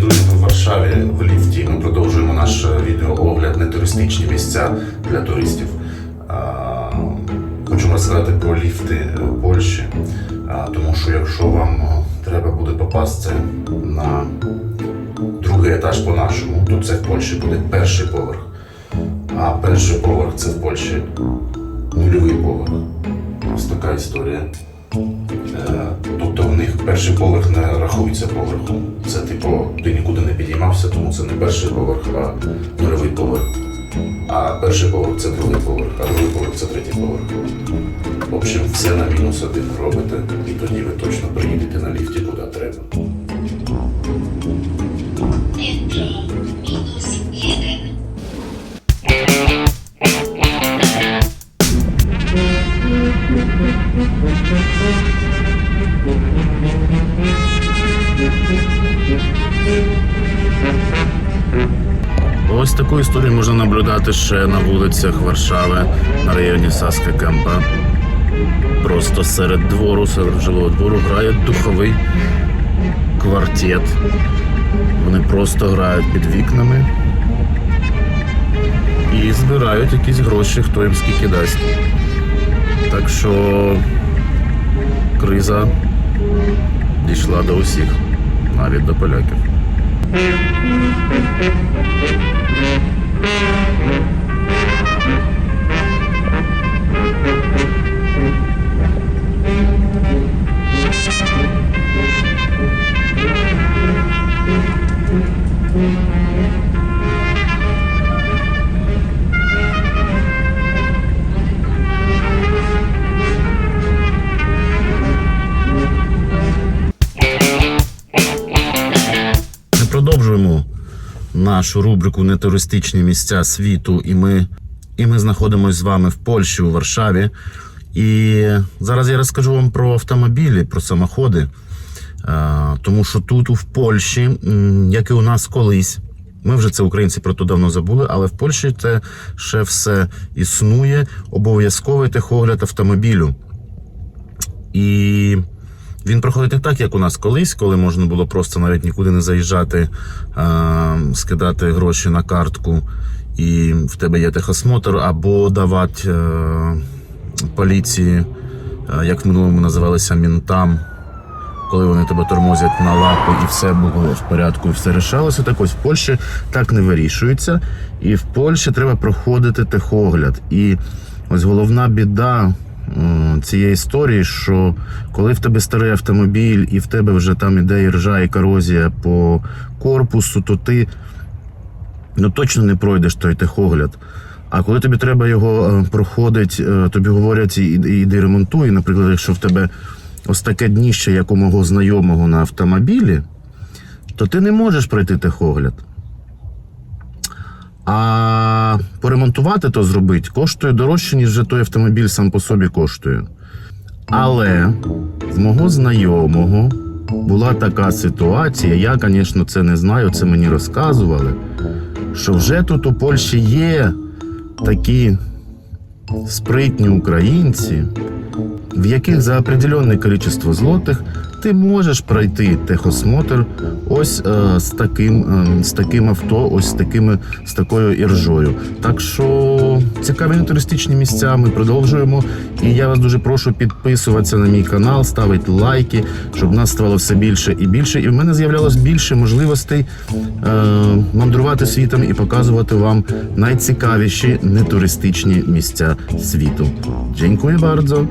Друзі, в Варшаві в ліфті. Ми продовжуємо наш е, відеоогляд на туристичні місця для туристів. Хочемо розказати про ліфти в Польщі, тому що якщо вам е, треба буде попасти на другий етаж по-нашому, то це в Польщі буде перший поверх. А перший поверх це в Польщі нульовий поверх. Ось така історія. Е, Тобто в них перший поверх не рахується поверхом. Це типу, ти нікуди не підіймався, тому це не перший поверх, а нульовий поверх. А перший поверх це другий поверх, а другий поверх це третій поверх. В общем, все на мінус один робите, і тоді ви точно приїдете на ліфті куди треба. Таку історію можна наблюдати ще на вулицях Варшави на районі Саска Кемпа. Просто серед двору, серед жилого двору грає духовий квартет. Вони просто грають під вікнами і збирають якісь гроші, хто їм скільки дасть. Так що криза дійшла до усіх, навіть до поляків. Продовжуємо нашу рубрику Нетуристичні місця світу, і ми, і ми знаходимося з вами в Польщі, у Варшаві. І зараз я розкажу вам про автомобілі, про самоходи. А, Тому що тут, в Польщі, як і у нас колись, ми вже це українці про то давно забули, але в Польщі це ще все існує. Обов'язковий техогляд автомобілю. І він проходить не так, як у нас колись, коли можна було просто навіть нікуди не заїжджати, а, скидати гроші на картку, і в тебе є техосмотр, або давати е, поліції, е, як в минулому називалися мінтам, коли вони тебе тормозять на лапу і все було в порядку, і все рішалося. Так ось в Польщі так не вирішується. І в Польщі треба проходити техогляд. І ось головна біда цієї історії, що коли в тебе старий автомобіль і в тебе вже там іде і ржа і корозія по корпусу, то ти ну, точно не пройдеш той техогляд. А коли тобі треба його е, проходить, е, тобі говорять, іди ремонтуй. Наприклад, якщо в тебе ось таке дніще, як у мого знайомого на автомобілі, то ти не можеш пройти техогляд. А поремонтувати то зробити коштує дорожче, ніж вже той автомобіль сам по собі коштує. Але в мого знайомого була така ситуація. Я, звісно, це не знаю, це мені розказували. Що вже тут у Польщі є такі спритні українці, в яких за определенне кількість злотих ти можеш пройти техосмотр ось е, з таким е, з таким авто, ось з такими з такою іржою. Так що цікаві туристичні місця. Ми продовжуємо. І я вас дуже прошу підписуватися на мій канал, ставити лайки, щоб нас ставало все більше і більше. І в мене з'являлось більше можливостей е, мандрувати світом і показувати вам найцікавіші нетуристичні місця світу. Дякую bardzo.